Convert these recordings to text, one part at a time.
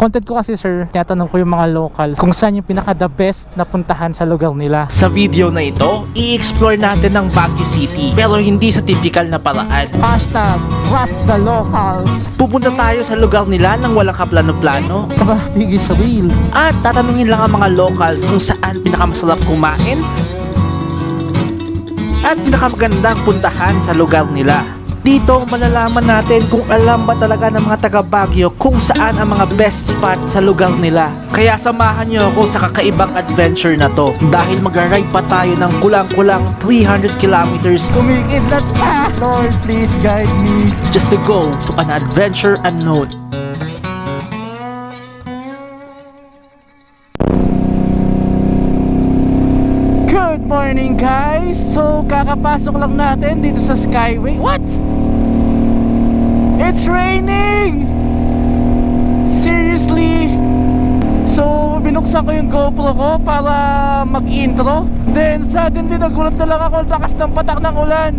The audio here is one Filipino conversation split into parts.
Content ko kasi sir, tinatanong ko yung mga locals kung saan yung pinaka the best na puntahan sa lugar nila. Sa video na ito, i-explore natin ang Baguio City pero hindi sa typical na paraan. Hashtag trust the locals. Pupunta tayo sa lugar nila nang walang kaplano-plano Traffic is real. at tatanungin lang ang mga locals kung saan pinakamasarap kumain at pinakamagandang puntahan sa lugar nila. Dito malalaman natin kung alam ba talaga ng mga taga Baguio kung saan ang mga best spot sa lugar nila. Kaya samahan niyo ako sa kakaibang adventure na to dahil mag-ride pa tayo ng kulang-kulang 300 kilometers Kumikidlat pa! Lord, please guide me. just to go to an adventure unknown. Good morning guys! So kakapasok lang natin dito sa Skyway. What? It's raining! Seriously? So binuksan ko yung GoPro ko para mag-intro. Then suddenly nagulat na lang ako lakas ng patak ng ulan.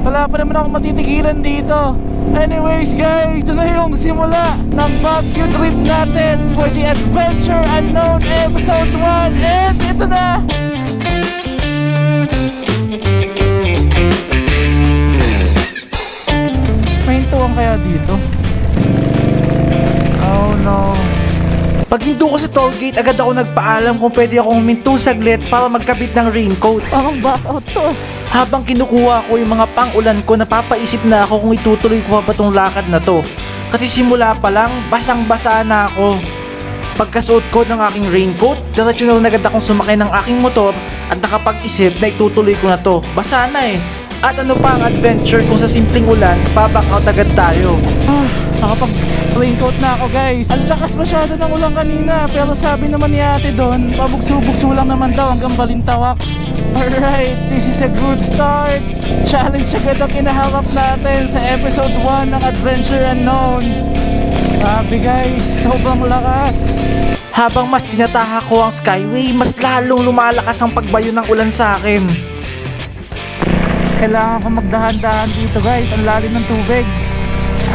Wala pa naman ako matitigilan dito. Anyways guys, ito na yung simula ng Baguio trip natin for the Adventure Unknown Episode 1 And ito na! Hintuan kaya dito? Oh no. Pag hinto ko sa tollgate, agad ako nagpaalam kung pwede akong huminto saglit para magkabit ng raincoats. Parang back out to. Habang kinukuha ko yung mga pang-ulan ko, napapaisip na ako kung itutuloy ko pa ba tong lakad na to. Kasi simula pa lang, basang-basa na ako. Pagkasuot ko ng aking raincoat, diretso na lang agad akong sumakay ng aking motor at nakapag-isip na itutuloy ko na to. Basa na eh. At ano pa ang adventure kung sa simpleng ulan, paback out agad tayo. Ah, nakapag raincoat na ako guys. Ang lakas masyado ng ulan kanina. Pero sabi naman ni ate doon, pabugso-bugso lang naman daw hanggang balintawak. Alright, this is a good start. Challenge agad ang kinaharap natin sa episode 1 ng Adventure Unknown. Sabi guys, sobrang lakas. Habang mas tinataha ko ang skyway, mas lalong lumalakas ang pagbayo ng ulan sa akin. Kailangan ko magdahan-dahan dito guys. Ang lalim ng tubig.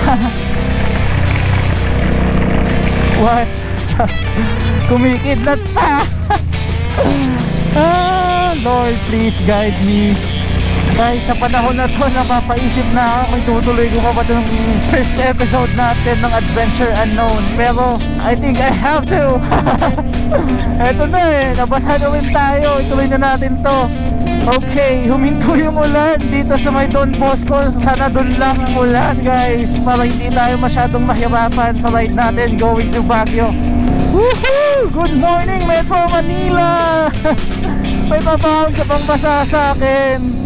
What? Kumikidlat pa! ah, Lord, please guide me. Guys, sa panahon na to, napapaisip na ako kung tutuloy ko pa ba itong first episode natin ng Adventure Unknown. Pero, I think I have to. Eto na eh, nabasa na tayo. Ituloy na natin to. Okay, huminto yung ulan dito sa may Don Bosco. Sana doon lang ang ulan guys para hindi tayo masyadong mahirapan sa ride natin going to Baguio. Woohoo! Good morning Metro Manila! may babahang ka pang basa sa akin.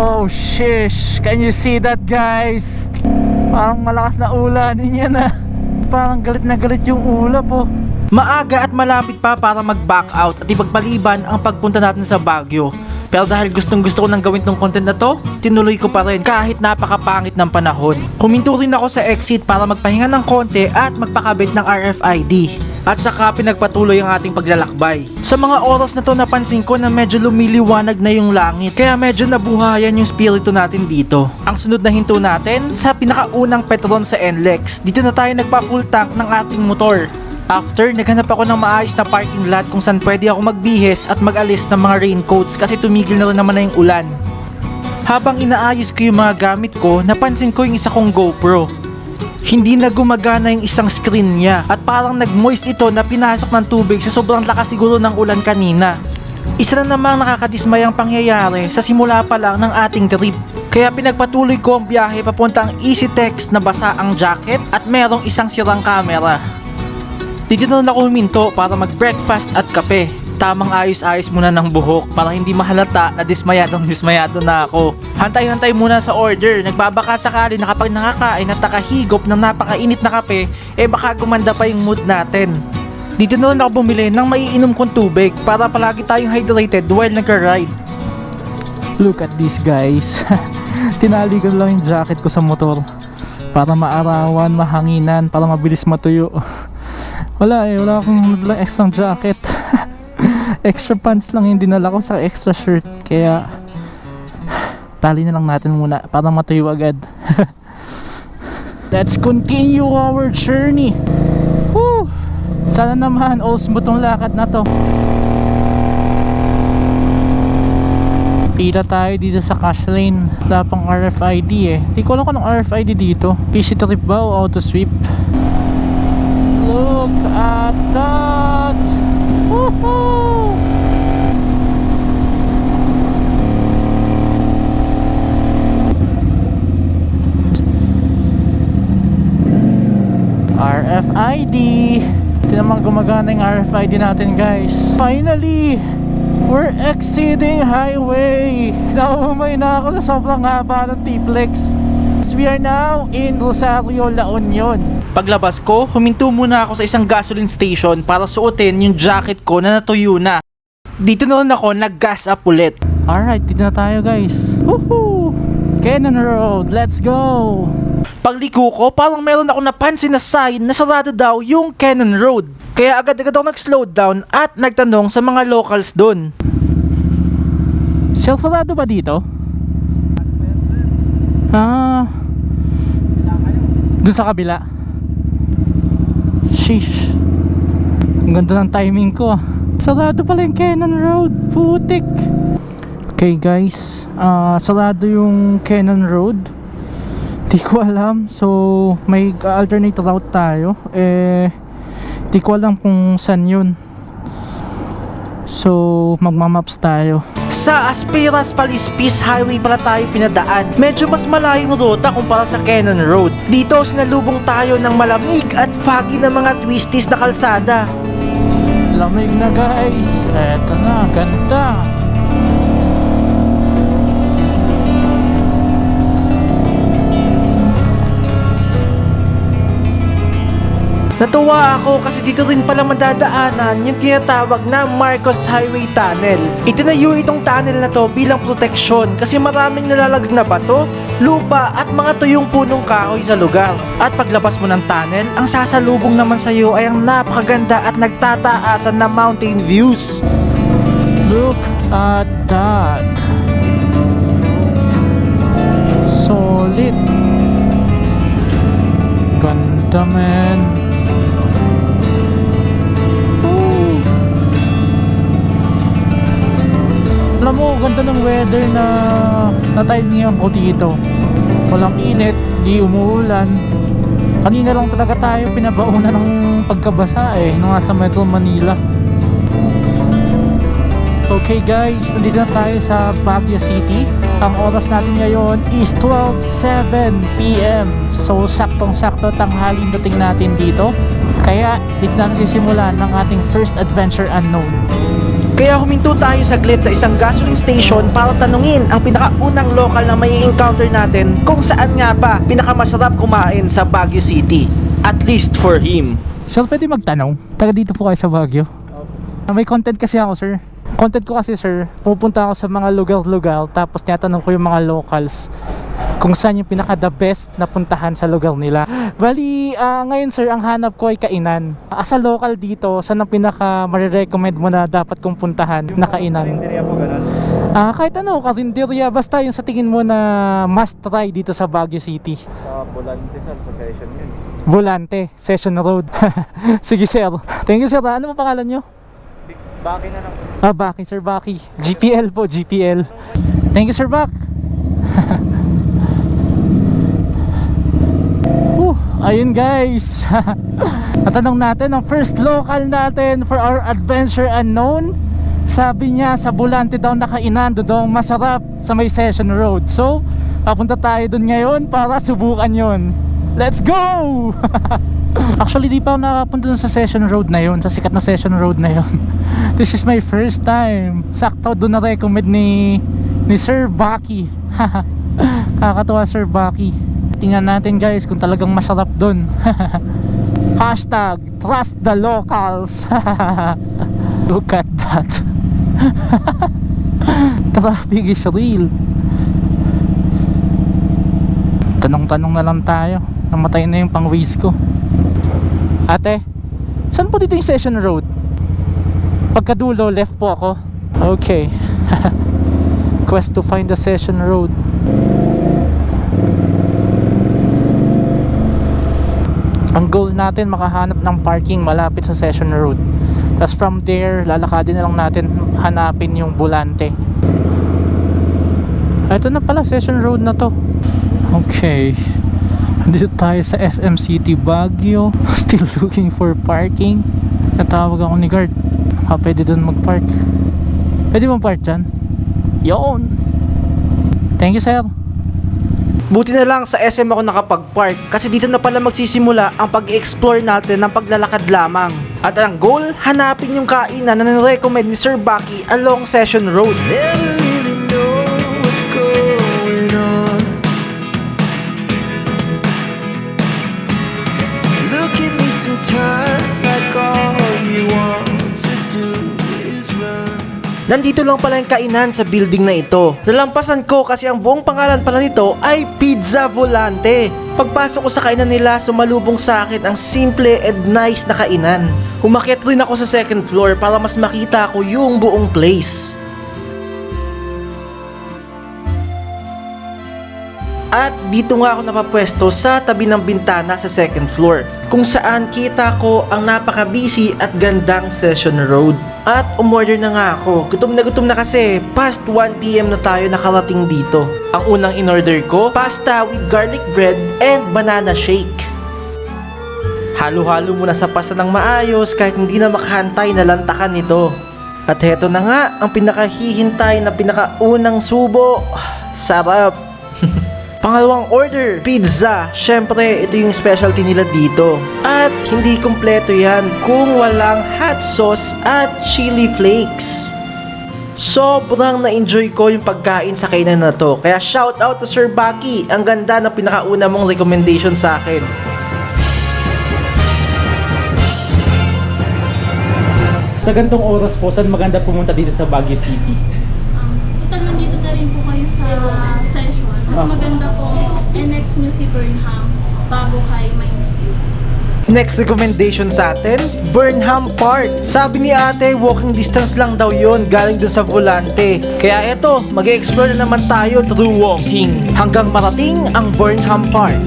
Oh shish! Can you see that guys? Parang malakas na ulan yan na. Parang galit na galit yung ulap oh. Maaga at malapit pa para mag-back out at ipagpaliban ang pagpunta natin sa Baguio. Pero dahil gustong gusto ko nang gawin tong content na to, tinuloy ko pa rin kahit napakapangit ng panahon. Huminto rin ako sa exit para magpahinga ng konti at magpakabit ng RFID. At saka pinagpatuloy ang ating paglalakbay. Sa mga oras na to napansin ko na medyo lumiliwanag na yung langit kaya medyo nabuhayan yung spirito natin dito. Ang sunod na hinto natin sa pinakaunang Petron sa NLEX. Dito na tayo nagpa full tank ng ating motor. After, naghanap ako ng maayos na parking lot kung saan pwede ako magbihis at mag-alis ng mga raincoats kasi tumigil na rin naman na yung ulan. Habang inaayos ko yung mga gamit ko, napansin ko yung isa kong GoPro. Hindi na gumagana yung isang screen niya at parang nag-moist ito na pinasok ng tubig sa sobrang lakas siguro ng ulan kanina. Isa na namang nakakadismayang pangyayari sa simula pa lang ng ating trip. Kaya pinagpatuloy ko ang biyahe papuntang EasyTex na basa ang jacket at merong isang sirang camera. Dito na ako huminto para mag-breakfast at kape. Tamang ayos-ayos muna ng buhok para hindi mahalata na dismayadong dismayado na ako. Hantay-hantay muna sa order. Nagbabaka sakali na kapag nakakain at nakahigop ng napakainit na kape, eh baka gumanda pa yung mood natin. Dito na lang ako bumili ng maiinom kong tubig para palagi tayong hydrated while nag-ride. Look at this guys. Tinali ko lang yung jacket ko sa motor para maarawan, mahanginan, para mabilis matuyo. Wala eh, wala akong extra jacket. Extra pants lang yung dinala ko sa extra shirt. Kaya tali na lang natin muna para matuyo agad. Let's continue our journey. Woo! Sana naman all smooth tong lakad na to. Pila tayo dito sa cash lane. Wala pang RFID eh. Di ko alam kung RFID dito. PC trip ba o auto sweep? Look at that! Woohoo! RFID Ito naman gumagana yung RFID natin guys Finally! We're exceeding highway Naumay na ako sa sobrang haba ng T-Flex We are now in Rosario, La Union Paglabas ko, huminto muna ako sa isang gasoline station para suotin yung jacket ko na natuyo na. Dito na lang ako nag-gas up ulit. Alright, dito na tayo guys Woohoo! Cannon Road, let's go! Pagliko ko, parang meron ako napansin na sign na sarado daw yung Cannon Road. Kaya agad-agad ako nag-slow down at nagtanong sa mga locals doon. Sir, sarado ba dito? Ah. Doon sa kabila. Sheesh. Ang ganda ng timing ko. ah. Sarado pala yung Cannon Road. Putik. Okay guys, ah sarado yung Cannon Road. Di ko alam. So, may alternate route tayo. Eh, di ko alam kung saan yun. So, magmamaps tayo. Sa Aspiras Palispis Highway pala tayo pinadaan. Medyo mas malayong ruta kumpara sa Cannon Road. Dito sinalubong tayo ng malamig at foggy na mga twisties na kalsada. Lamig na guys. Eto na, ganda. Natuwa ako kasi dito rin pala madadaanan yung tinatawag na Marcos Highway Tunnel. Itinayo itong tunnel na to bilang proteksyon kasi maraming nalalagag na bato, lupa at mga tuyong punong kahoy sa lugar. At paglabas mo ng tunnel, ang sasalubong naman sa iyo ay ang napakaganda at nagtataasan na mountain views. Look at that. Solid. Ganda man. Alam mo, ganda ng weather na na-timingan ko dito. Walang init, di umuulan. Kanina lang talaga tayo pinabaunan ng pagkabasa eh, nung nasa Metro Manila. Okay guys, nandito na tayo sa Baguio City. Ang oras natin ngayon is 12.07pm. So saktong-sakto tanghaling dating natin dito. Kaya dito na nasisimula ng ating first adventure unknown. Kaya huminto tayo saglit sa isang gasoline station para tanungin ang pinakaunang local na may encounter natin kung saan nga ba pinakamasarap kumain sa Baguio City. At least for him. Sir, pwede magtanong? Taga dito po kayo sa Baguio? May content kasi ako, sir. Content ko kasi, sir, pupunta ako sa mga lugar-lugar tapos tinatanong ko yung mga locals kung saan yung pinaka the best na puntahan sa lugar nila. Bali, ah, ngayon sir, ang hanap ko ay kainan. As a local dito, saan ang pinaka marirecommend mo na dapat kong puntahan na kainan? Ah, kahit ano, karinderya, basta yung sa tingin mo na must try dito sa Baguio City. Sa Volante sir, sa session yun. Volante, Session Road. Sige sir. Thank you sir. Ano mo pangalan nyo? Baki na lang. Ah, Baki, Sir Baki. GPL po, GPL. Thank you, Sir Bak. Whew, ayun guys. Natanong natin ang first local natin for our adventure unknown. Sabi niya sa Bulante daw nakainan daw masarap sa may Session Road. So, papunta tayo doon ngayon para subukan yon. Let's go! Actually, di pa ako nakapunta dun sa Session Road na yon, sa sikat na Session Road na yon. This is my first time. Sakto doon na recommend ni ni Sir Baki. Kakatuwa Sir Baki. Tingnan natin guys kung talagang masarap doon. Hashtag trust the locals. Look at that. Traffic is real. Tanong-tanong na lang tayo. Namatay na yung pang-waze ko. Ate, saan po dito yung Session Road? Pagkadulo, left po ako. Okay. Quest to find the Session Road. Ang goal natin makahanap ng parking malapit sa Session Road. Tapos from there, lalakadin na lang natin hanapin yung Bulante. Ito na pala, Session Road na to. Okay. Dito tayo sa SM City Baguio. Still looking for parking. Natawag ako ni guard. Ah, pwede doon mag-park. Pwede mo park dyan? Yun! Thank you, sir. Buti na lang sa SM ako nakapag-park kasi dito na pala magsisimula ang pag-explore natin ng paglalakad lamang. At ang goal, hanapin yung kainan na nirecommend ni Sir Baki along Session Road. Never Nandito lang pala yung kainan sa building na ito. Nalampasan ko kasi ang buong pangalan pala nito ay Pizza Volante. Pagpasok ko sa kainan nila, sumalubong sa akin ang simple and nice na kainan. Umakyat rin ako sa second floor para mas makita ko yung buong place. At dito nga ako napapwesto sa tabi ng bintana sa second floor kung saan kita ko ang napaka-busy at gandang session road. At umorder na nga ako. Gutom na gutom na kasi past 1pm na tayo nakarating dito. Ang unang in-order ko, pasta with garlic bread and banana shake. Halo-halo muna sa pasta ng maayos kahit hindi na makahantay na lantakan nito. At heto na nga ang pinakahihintay na pinakaunang subo. Sarap! Pangalawang order, pizza. Syempre, ito yung specialty nila dito. At hindi kumpleto yan kung walang hot sauce at chili flakes. Sobrang na-enjoy ko yung pagkain sa kainan na to. Kaya shout out to Sir Baki. Ang ganda ng pinakauna mong recommendation sa akin. Sa gantong oras po, saan maganda pumunta dito sa Baguio City? Um, total nandito na rin po kayo sa session. Mas maganda po NX Music Burnham bago kay Minds View. Next recommendation sa atin, Burnham Park. Sabi ni ate, walking distance lang daw yon galing dun sa Volante. Kaya eto, mag explore na naman tayo through walking hanggang marating ang Burnham Park.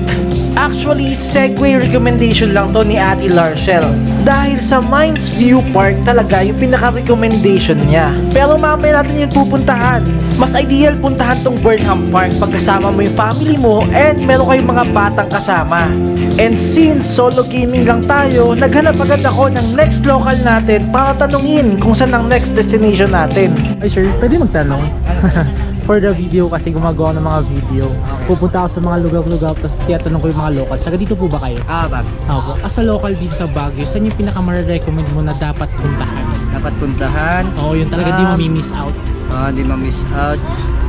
Actually, Segway recommendation lang to ni Ate Larshel. Dahil sa Minds View Park talaga yung pinaka-recommendation niya. Pero mamaya natin yung pupuntahan. Mas ideal puntahan tong Burnham Park pagkasama mo yung family mo and meron kayong mga batang kasama. And since solo gaming lang tayo, naghanap agad ako ng next local natin para tanungin kung saan ang next destination natin. Ay sir, pwede magtanong? For the video kasi gumagawa ng mga video. Pupunta ako sa mga lugar-lugar tapos tiyatanong ko yung mga locals. Taga dito po ba kayo? Ah, bag. Opo. As a local dito sa Baguio, saan yung pinaka-recommend mo na dapat puntahan? Dapat puntahan. Oo, yun talaga di Um, mo miss out. Ah, di ma-miss out.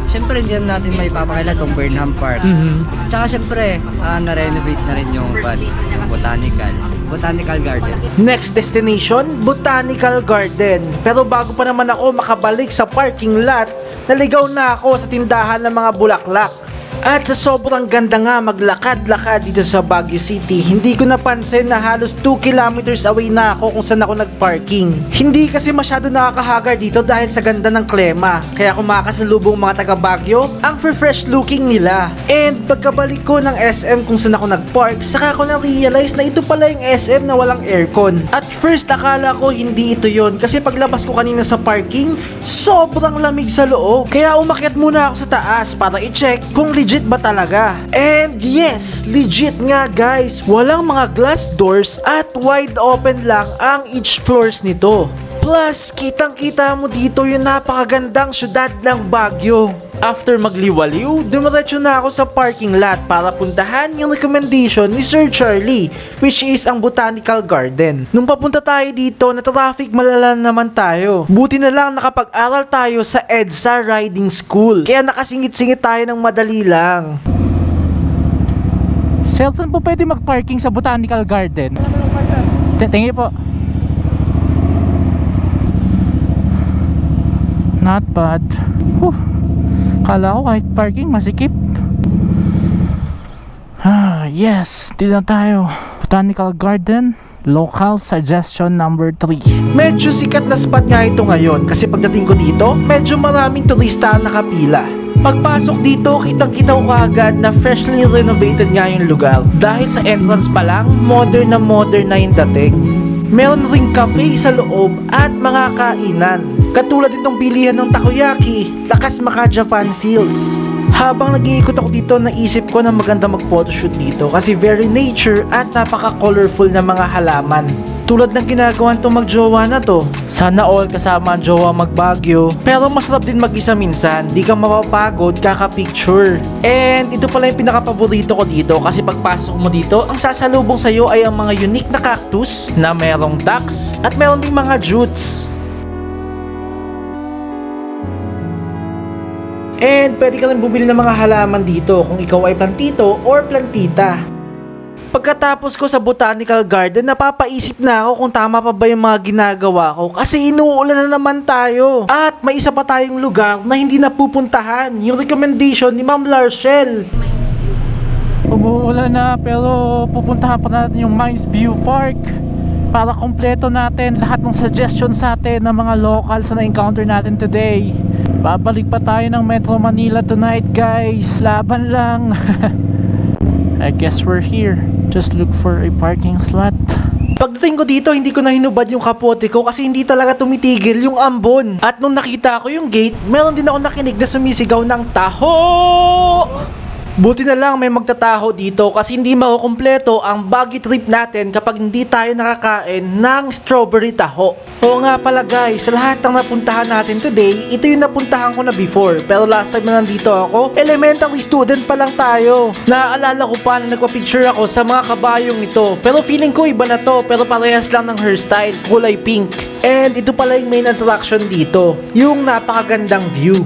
Siyempre, hindi natin may papakila tong Burnham Park. Mhm. Tsaka siyempre, ah, na-renovate na rin yung pan, botanical. Botanical Garden. Next destination, Botanical Garden. Pero bago pa naman ako makabalik sa parking lot, naligaw na ako sa tindahan ng mga bulaklak. At sa sobrang ganda nga maglakad-lakad dito sa Baguio City, hindi ko napansin na halos 2 kilometers away na ako kung saan ako nagparking. Hindi kasi masyado nakakahagar dito dahil sa ganda ng klema. Kaya kung makakasalubong mga taga Baguio, ang fresh looking nila. And pagkabalik ko ng SM kung saan ako nagpark, saka ko na-realize na ito pala yung SM na walang aircon. At first akala ko hindi ito yon kasi paglabas ko kanina sa parking, sobrang lamig sa loob. Kaya umakyat muna ako sa taas para i-check kung legit ba talaga. And yes, legit nga guys. Walang mga glass doors at wide open lang ang each floors nito. Plus, kitang-kita mo dito yung napakagandang syudad ng Baguio. After magliwaliw, dumiretso na ako sa parking lot para puntahan yung recommendation ni Sir Charlie, which is ang Botanical Garden. Nung papunta tayo dito, na traffic malala naman tayo. Buti na lang nakapag-aral tayo sa EDSA Riding School, kaya nakasingit-singit tayo ng madali lang. Sir, saan po pwede mag-parking sa Botanical Garden? You po. Not bad. Whew. Kala ko kahit parking masikip. Ah, yes. Dito tayo. Botanical Garden. Local suggestion number 3. Medyo sikat na spot nga ito ngayon kasi pagdating ko dito, medyo maraming turista ang nakapila. Pagpasok dito, kitang-kita ko agad na freshly renovated nga yung lugar. Dahil sa entrance pa lang, modern na modern na yung dating. Meron ring cafe sa loob at mga kainan. Katulad itong bilihan ng takoyaki, lakas maka Japan feels. Habang nag-iikot ako dito, naisip ko na maganda mag-photoshoot dito kasi very nature at napaka-colorful na mga halaman. Tulad ng ginagawa itong magjowa na to. Sana all kasama ang jowa magbagyo. Pero masarap din mag-isa minsan. Di ka mapapagod kaka-picture. And ito pala yung pinaka-paborito ko dito kasi pagpasok mo dito, ang sasalubong sa'yo ay ang mga unique na cactus na merong ducks at meron ding mga jutes. And pwede ka rin bumili ng mga halaman dito kung ikaw ay plantito or plantita. Pagkatapos ko sa botanical garden, napapaisip na ako kung tama pa ba yung mga ginagawa ko kasi inuulan na naman tayo. At may isa pa tayong lugar na hindi napupuntahan, yung recommendation ni Ma'am Larshel. Umuulan na pero pupuntahan pa natin yung Mines View Park para kompleto natin lahat ng suggestions sa atin ng mga locals na na-encounter natin today. Babalik pa tayo ng Metro Manila tonight guys. Laban lang. I guess we're here. Just look for a parking slot. Pagdating ko dito, hindi ko na hinubad yung kapote ko kasi hindi talaga tumitigil yung ambon. At nung nakita ko yung gate, meron din ako nakinig na sumisigaw ng taho! Buti na lang may magtataho dito kasi hindi makukumpleto ang baggy trip natin kapag hindi tayo nakakain ng strawberry taho. Oo nga pala guys, sa lahat ng napuntahan natin today, ito yung napuntahan ko na before. Pero last time na nandito ako, elementary student pa lang tayo. Naaalala ko pa na nagpa-picture ako sa mga kabayong ito. Pero feeling ko iba na to, pero parehas lang ng hairstyle, kulay pink. And ito pala yung main attraction dito, yung napakagandang view.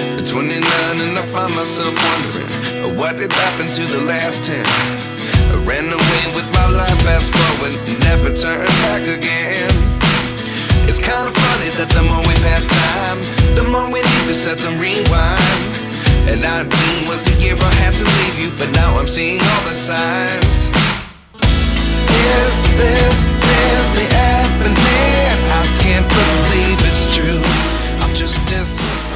At 29 and I find myself wondering uh, What did happen to the last 10? I ran away with my life fast forward Never turn back again It's kinda funny that the more we pass time The more we need to set the rewind And 19 was the year I had to leave you But now I'm seeing all the signs Is this really happening? I can't believe it's true I'm just disappointed